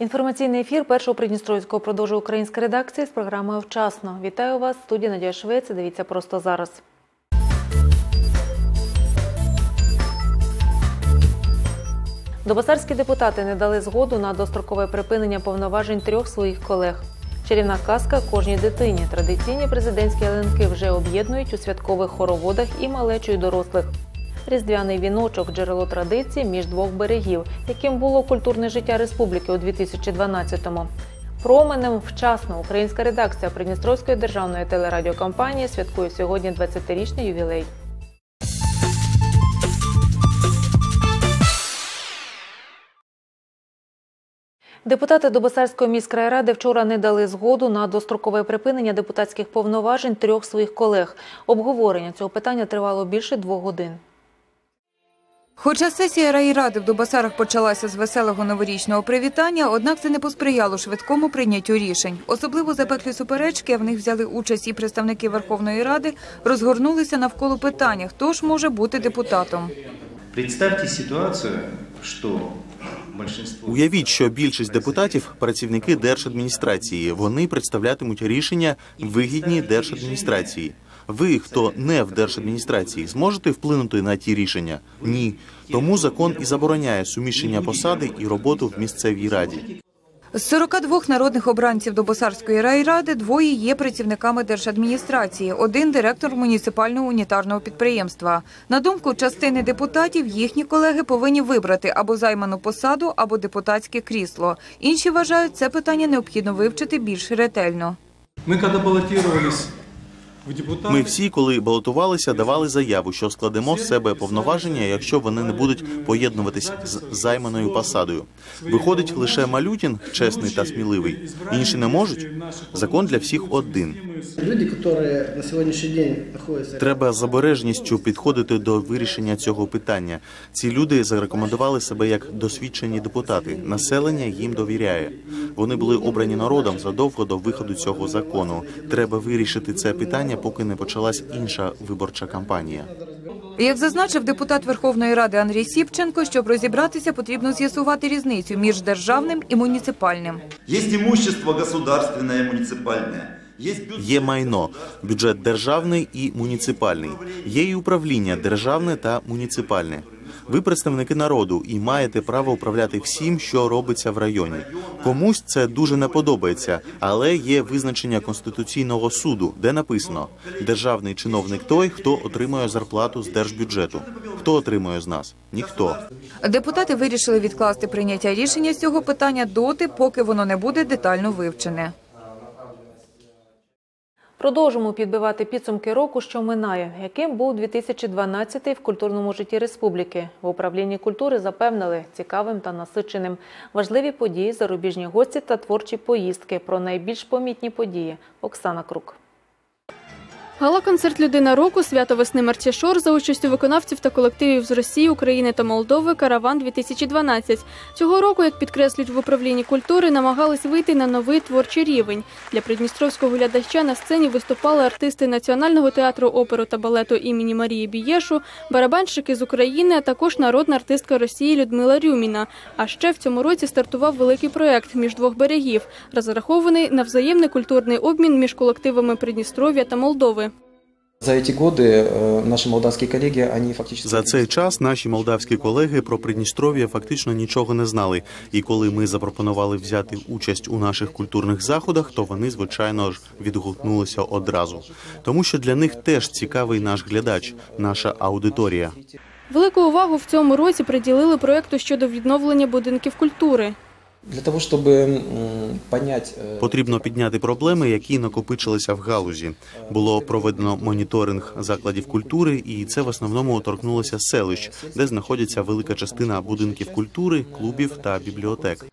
Інформаційний ефір першого Придністровського продовжує українська редакція з програмою Вчасно. Вітаю вас, студія Надія Швець. Дивіться просто зараз. Добасарські депутати не дали згоду на дострокове припинення повноважень трьох своїх колег. Чарівна казка кожній дитині. Традиційні президентські ялинки вже об'єднують у святкових хороводах і малечою дорослих. Різдвяний віночок джерело традицій між двох берегів, яким було культурне життя республіки у 2012-му. Променем вчасно українська редакція Придністровської державної телерадіокомпанії святкує сьогодні 20-річний ювілей. Депутати Добосарської міськрайради вчора не дали згоду на дострокове припинення депутатських повноважень трьох своїх колег. Обговорення цього питання тривало більше двох годин. Хоча сесія райради в Дубасарах почалася з веселого новорічного привітання, однак це не посприяло швидкому прийняттю рішень. Особливо запеклі суперечки, а в них взяли участь і представники Верховної Ради, розгорнулися навколо питання, хто ж може бути депутатом. Представьте ситуацию, что большинство... Уявіть, що більшість депутатів працівники держадміністрації. Вони представлятимуть рішення вигідні держадміністрації. Ви, хто не в держадміністрації, зможете вплинути на ті рішення? Ні. Тому закон і забороняє суміщення посади і роботу в місцевій раді. З 42 народних обранців Добосарської райради двоє є працівниками держадміністрації, один директор муніципального унітарного підприємства. На думку частини депутатів, їхні колеги повинні вибрати або займану посаду, або депутатське крісло. Інші вважають, це питання необхідно вивчити більш ретельно. Мы когда баллотировались в депутаты, Ми всі, коли балотувалися, давали заяву, що складемо з себе повноваження, якщо вони не будуть поєднуватись з займаною посадою. Виходить лише Малютін, чесний та сміливий. Інші не можуть. Закон для всіх один. Люди, которые на сегодняшний день находятся Треба з обережністю підходити до вирішення цього питання. Ці люди зарекомендували себе як досвідчені депутати. Населення їм довіряє. Вони були обрані народом задовго до виходу цього закону. Треба вирішити це питання, поки не почалась інша виборча кампанія. Як зазначив депутат Верховної Ради Андрій Сіпченко, щоб розібратися, потрібно з'ясувати різницю між державним і муніципальним. Есть имущество государственное и муниципальное. Є майно, бюджет державний і муніципальний. Є і управління державне та муніципальне. Ви представники народу і маєте право управляти всім, що робиться в районі. Комусь це дуже не подобається, але є визначення конституційного суду, де написано: державний чиновник той, хто отримує зарплату з держбюджету. Хто отримує з нас? Ніхто. Депутати вирішили відкласти прийняття рішення з цього питання доти, поки воно не буде детально вивчене. Продовжимо підбивати підсумки року, що минає, яким був 2012 в культурному житті республіки. В управлінні культури запевнили цікавим та насиченим. Важливі події, зарубіжні гості та творчі поїздки. Про найбільш помітні події. Оксана Крук. Гала-концерт Людина року свято весни Марчешор за участю виконавців та колективів з Росії, України та Молдови Караван 2012 Цього року, як підкреслюють в управлінні культури, намагались вийти на новий творчий рівень. Для придністровського глядача на сцені виступали артисти Національного театру оперу та балету імені Марії Бієшу, барабанщики з України, а також народна артистка Росії Людмила Рюміна. А ще в цьому році стартував великий проект між двох берегів, розрахований на взаємний культурний обмін між колективами Придністров'я та Молдови. За эти годы э, наши молдавские коллеги, они фактически... За цей час наші молдавські колеги про Придністров'я фактично нічого не знали. І коли ми запропонували взяти участь у наших культурних заходах, то вони звичайно ж відгукнулися одразу, тому що для них теж цікавий наш глядач, наша аудиторія. Велику увагу в цьому році приділили проєкту щодо відновлення будинків культури. Для того, м, понять... э, Потрібно підняти проблеми, які накопичилися в галузі. Було проведено моніторинг закладів культури, і це в основному торкнулося селищ, де знаходиться велика частина будинків культури, клубів та бібліотек.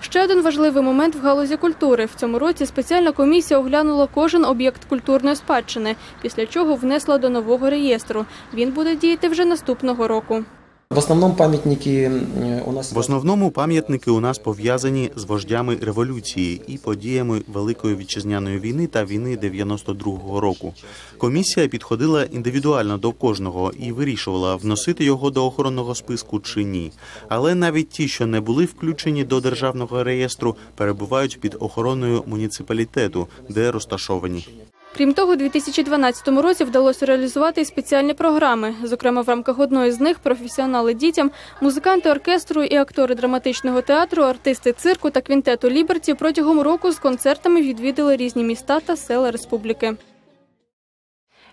Ще один важливий момент в галузі культури. В цьому році спеціальна комісія оглянула кожен об'єкт культурної спадщини, після чого внесла до нового реєстру. Він буде діяти вже наступного року. В основном памятники э, у нас... В основному пам'ятники у нас пов'язані з вождями революції і подіями Великої вітчизняної війни та війни 92-го року. Комісія підходила індивідуально до кожного і вирішувала, вносити його до охоронного списку чи ні. Але навіть ті, що не були включені до державного реєстру, перебувають під охороною муніципалітету, де розташовані. Крім того, у 2012 році вдалося реалізувати і спеціальні програми. Зокрема, в рамках одної з них професіонали дітям, музиканти оркестру і актори драматичного театру, артисти цирку та квінтету Ліберті протягом року з концертами відвідали різні міста та села республіки.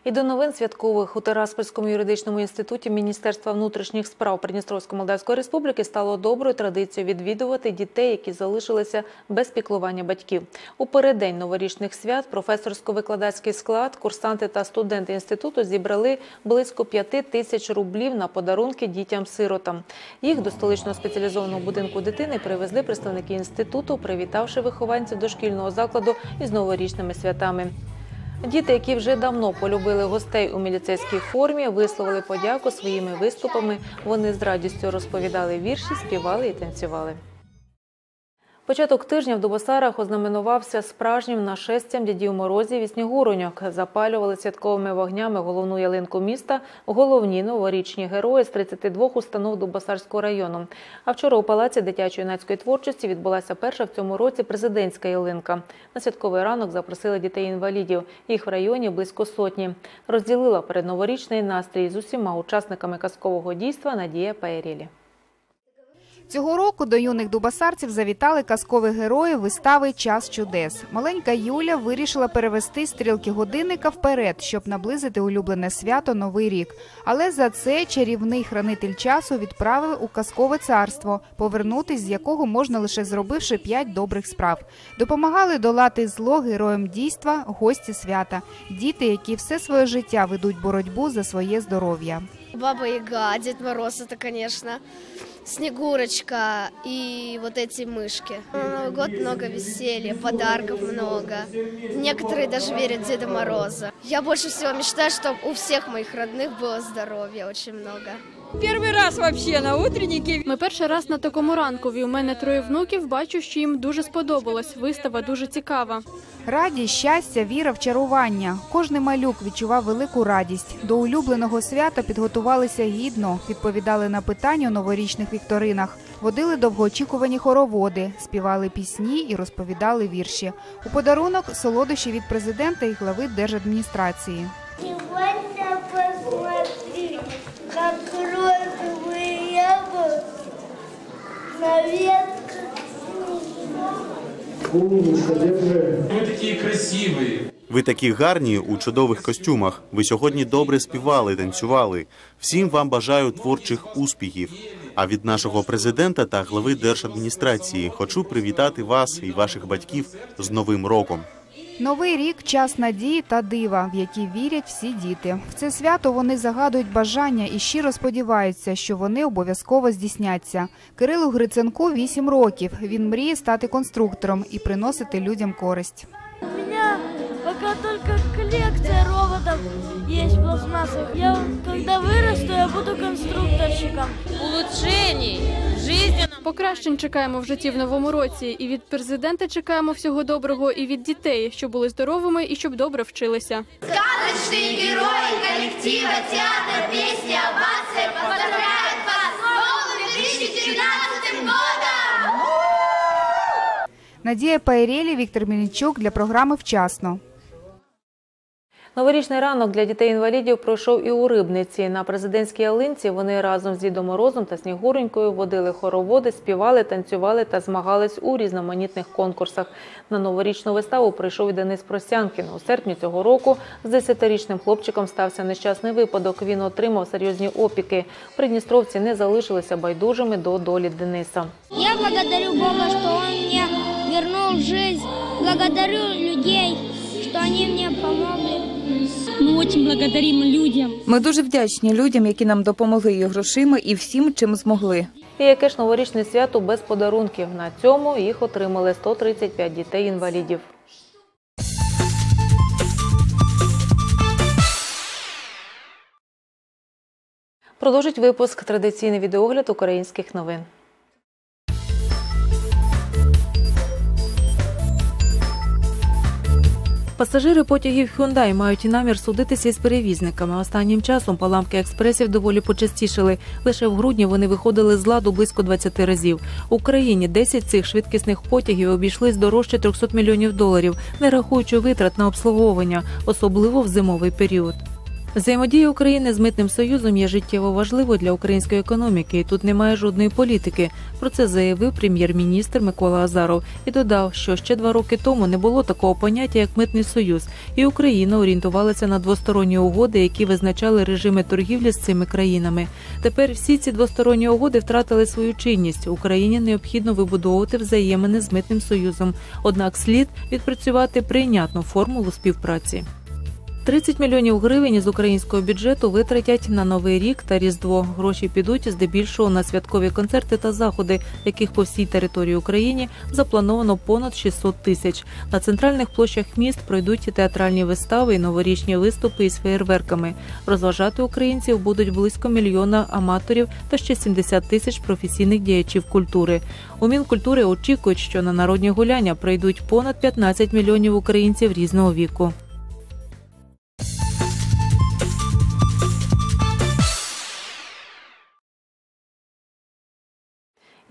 І до новин святкових у Тераспольському юридичному інституті Міністерства внутрішніх справ Придністровсько-Молдавської республіки стало доброю традицією відвідувати дітей, які залишилися без піклування батьків. У переддень новорічних свят професорсько-викладацький склад, курсанти та студенти інституту зібрали близько п'яти тисяч рублів на подарунки дітям-сиротам. Їх до столичного спеціалізованого будинку дитини привезли представники інституту, привітавши вихованців дошкільного закладу із новорічними святами. Діти, які вже давно полюбили гостей у міліцейській формі, висловили подяку своїми виступами. Вони з радістю розповідали вірші, співали і танцювали. Початок тижня в Дубосарах ознаменувався справжнім нашестям дідів морозів і снігуроньок. Запалювали святковими вогнями головну ялинку міста, головні новорічні герої з 32 установ Дубосарського району. А вчора у палаці дитячої юнацької творчості відбулася перша в цьому році президентська ялинка. На святковий ранок запросили дітей-інвалідів. Їх в районі близько сотні. Розділила передноворічний настрій з усіма учасниками казкового дійства Надія Паєрілі. Цього року до юних дубасарців завітали казкові герої вистави Час чудес. Маленька Юля вирішила перевести стрілки годинника вперед, щоб наблизити улюблене свято Новий рік. Але за це чарівний хранитель часу відправив у казкове царство, повернутись з якого можна лише зробивши п'ять добрих справ. Допомагали долати зло героям дійства, гості свята, діти, які все своє життя ведуть боротьбу за своє здоров'я. Баба Яга, Дед Мороз, это, конечно, Снегурочка и вот эти мышки. На Новый год много веселья, подарков много. Некоторые даже верят в Деда Мороза. Я больше всего мечтаю, чтобы у всех моих родных было здоровья очень много. Перший раз вообще на утреннике. Ми перший раз на такому ранкові. У мене троє внуків. Бачу, що їм дуже сподобалось. Вистава дуже цікава. Радість, щастя, віра, вчарування. Кожний малюк відчував велику радість. До улюбленого свята підготувалися гідно, відповідали на питання у новорічних вікторинах, водили довгоочікувані хороводи, співали пісні і розповідали вірші. У подарунок солодощі від президента і глави держадміністрації. Умничка, держи. Вы такие красивые. Ви такі гарні у чудових костюмах. Ви сьогодні добре співали, танцювали. Всім вам бажаю творчих успіхів. А від нашого президента та глави держадміністрації хочу привітати вас і ваших батьків з Новим роком. Новий рік час надії та дива, в які вірять всі діти. В це свято вони загадують бажання і щиро сподіваються, що вони обов'язково здійсняться. Кирилу Гриценку 8 років. Він мріє стати конструктором і приносити людям користь. У меня пока только коллекция роботов есть пластмассовых. Я когда вырасту, я буду конструкторщиком. Улучшеній, жизненно. Покращень чекаємо в житті в новому році. І від президента чекаємо всього доброго, і від дітей, щоб були здоровими і щоб добре вчилися. Сказочные герои коллектива театр, песни, овации поздравляют вас с новым 2019 годом! Надія Пайрелі, Віктор Мельничук для програми Вчасно. Новорічний ранок для дітей-інвалідів пройшов і у Рибниці. На президентській ялинці вони разом з Дідом Морозом та Снігуренькою водили хороводи, співали, танцювали та змагались у різноманітних конкурсах. На новорічну виставу прийшов і Денис Просянкін. У серпні цього року з 10-річним хлопчиком стався нещасний випадок. Він отримав серйозні опіки. Придністровці не залишилися байдужими до долі Дениса. Я благодарю Бога, что Он мне вернул жизнь. Благодарю людей, что они мне помогли. Мы очень благодарим людям. Ми дуже вдячні людям, які нам допомогли і грошима, і всім, чим змогли. І яке ж новорічне свято без подарунків. На цьому їх отримали 135 дітей-інвалідів. Продовжить випуск традиційний відеогляд українських новин. Пасажири потягів Hyundai мають намір судитися із перевізниками. Останнім часом паламки експресів доволі почастішили. Лише в грудні вони виходили з ладу близько 20 разів. В Україні 10 цих швидкісних потягів обійшлись дорожче 300 мільйонів доларів, не рахуючи витрат на обслуговування, особливо в зимовий період. Взаємодія України з митним союзом є життєво важливою для української економіки, і тут немає жодної політики. Про це заявив прем'єр-міністр Микола Азаров і додав, що ще два роки тому не було такого поняття, як митний союз, і Україна орієнтувалася на двосторонні угоди, які визначали режими торгівлі з цими країнами. Тепер всі ці двосторонні угоди втратили свою чинність. Україні необхідно вибудовувати взаємини з митним союзом. Однак слід відпрацювати прийнятну формулу співпраці. 30 мільйонів гривень із українського бюджету витратять на новий рік та різдво. Гроші підуть здебільшого на святкові концерти та заходи, яких по всій території України заплановано понад 600 тисяч. На центральних площах міст пройдуть театральні вистави і новорічні виступи із феєрверками. Розважати українців будуть близько мільйона аматорів та ще 70 тисяч професійних діячів культури. У Мінкультури очікують, що на народні гуляння прийдуть понад 15 мільйонів українців різного віку.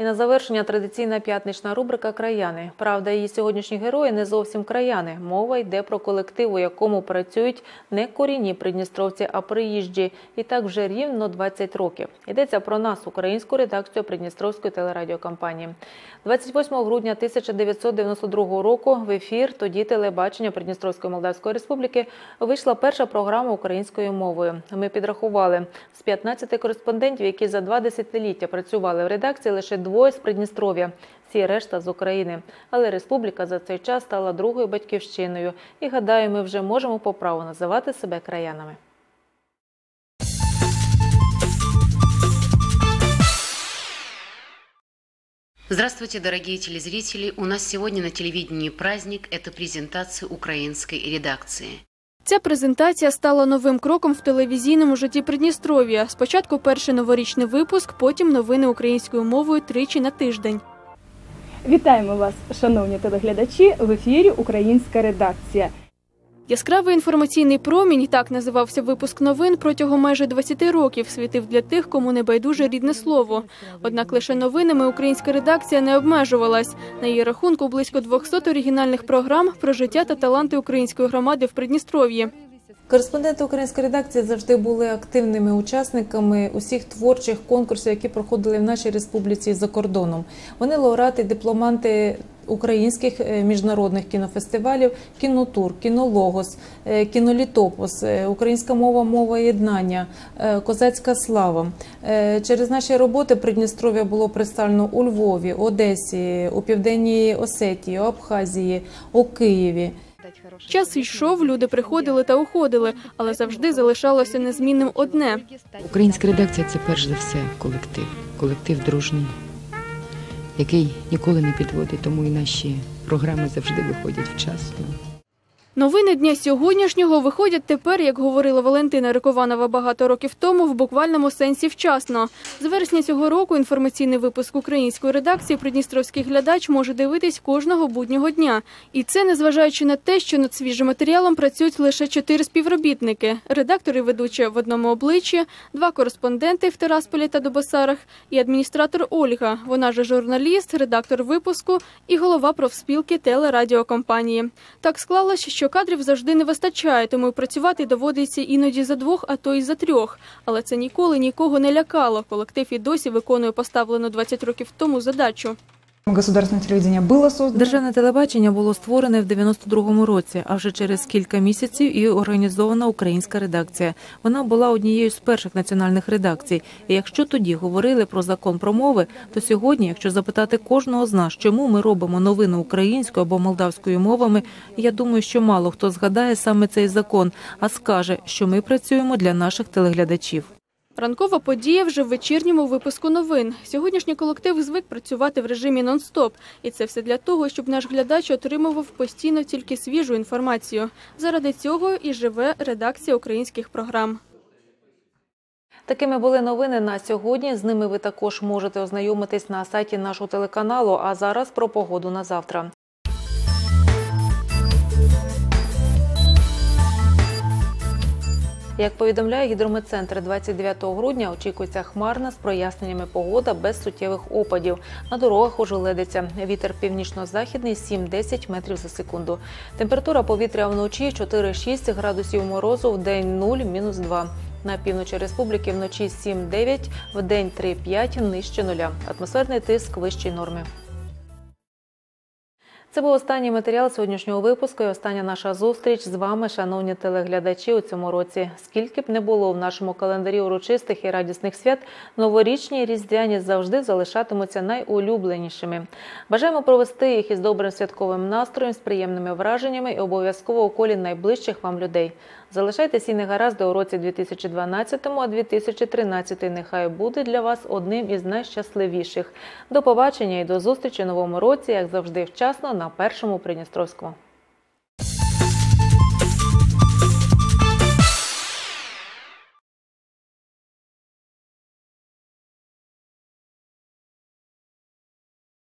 І на завершення традиційна п'ятнична рубрика Краяни. Правда, її сьогоднішні герої не зовсім краяни. Мова йде про колектив, у якому працюють не корінні придністровці, а приїжджі. І так вже рівно 20 років. Йдеться про нас, українську редакцію Придністровської телерадіокомпанії. 28 грудня 1992 року в ефір тоді телебачення Придністровської Молдавської Республіки вийшла перша програма українською мовою. Ми підрахували з 15 кореспондентів, які за два десятиліття працювали в редакції, лише двоє з Придністров'я, всі решта з України. Але республіка за цей час стала другою батьківщиною. І гадаю, ми вже можемо по праву називати себе краянами. Здравствуйте, дорогие телезрители! У нас сегодня на телевидении праздник – это презентация украинской редакции. Ця презентація стала новим кроком в телевізійному житті Придністров'я. Спочатку перший новорічний випуск, потім новини українською мовою тричі на тиждень. Вітаємо вас, шановні телеглядачі! В ефірі Українська редакція. Яскравий інформаційний промінь, так називався випуск новин, протягом майже 20 років світив для тих, кому не байдуже рідне слово. Однак лише новинами українська редакція не обмежувалась. На її рахунку близько 200 оригінальних програм про життя та таланти української громади в Придністров'ї. Кореспонденти української редакції завжди були активними учасниками усіх творчих конкурсів, які проходили в нашій республіці за кордоном. Вони лауреати, дипломанти українських е, міжнародних кінофестивалів, кінотур, кінологос, е, кінолітопос, е, українська мова, мова єднання, козацька слава. Через наші роботи Придністров'я було представлено у Львові, Одесі, у Південній Осетії, у Абхазії, у Києві. Час йшов, люди приходили та уходили, але завжди залишалося незмінним одне. Українська редакція це перш за все колектив, колектив дружний, який ніколи не підводить, тому і наші програми завжди виходять вчасно. Новини дня сьогоднішнього виходять тепер, як говорила Валентина Рикованова багато років тому, в буквальному сенсі вчасно. З вересня цього року інформаційний випуск української редакції Придністровський глядач може дивитись кожного буднього дня. І це незважаючи на те, що над свіжим матеріалом працюють лише чотири співробітники: редактор і в одному обличчі, два кореспонденти в Терасполі та Добосарах, і адміністратор Ольга. Вона ж журналіст, редактор випуску і голова профспілки телерадіокомпанії. Так склалося, що кадрів завжди не вистачає, тому працювати доводиться іноді за двох, а то й за трьох. Але це ніколи нікого не лякало. Колектив і досі виконує поставлену 20 років тому задачу. Государственное телевидение было создано. Державне телебачення було створене в 92-му році, а вже через кілька місяців і організована українська редакція. Вона була однією з перших національних редакцій. І якщо тоді говорили про закон про мови, то сьогодні, якщо запитати кожного з нас, чому ми робимо новини українською або молдавською мовами, я думаю, що мало хто згадає саме цей закон, а скаже, що ми працюємо для наших телеглядачів. Ранкова подія вже в вечірньому випуску новин. Сьогоднішній колектив звик працювати в режимі нон-стоп, і це все для того, щоб наш глядач отримував постійно тільки свіжу інформацію. Заради цього і живе редакція українських програм. Такими були новини на сьогодні. З ними ви також можете ознайомитись на сайті нашого телеканалу. А зараз про погоду на завтра. Як повідомляє гідрометцентр, 29 грудня очікується хмарна з проясненнями погода без суттєвих опадів. На дорогах ожеледиться. Вітер північно-західний 7-10 метрів за секунду. Температура повітря вночі 4-6 градусів морозу, в день 0-2. На півночі республіки вночі 7-9, в день 3-5 нижче нуля. Атмосферний тиск вищий норми. Це був останній матеріал сьогоднішнього випуску і остання наша зустріч з вами, шановні телеглядачі, у цьому році. Скільки б не було в нашому календарі урочистих і радісних свят, новорічні різдвяні завжди залишатимуться найулюбленішими. Бажаємо провести їх із добрим святковим настроєм, з приємними враженнями і обов'язково у колі найближчих вам людей. Залишайтесь і негаразди у році 2012, а 2013 нехай буде для вас одним із найщасливіших. До побачення і до зустрічі новому році, як завжди, вчасно на першому Придністровському.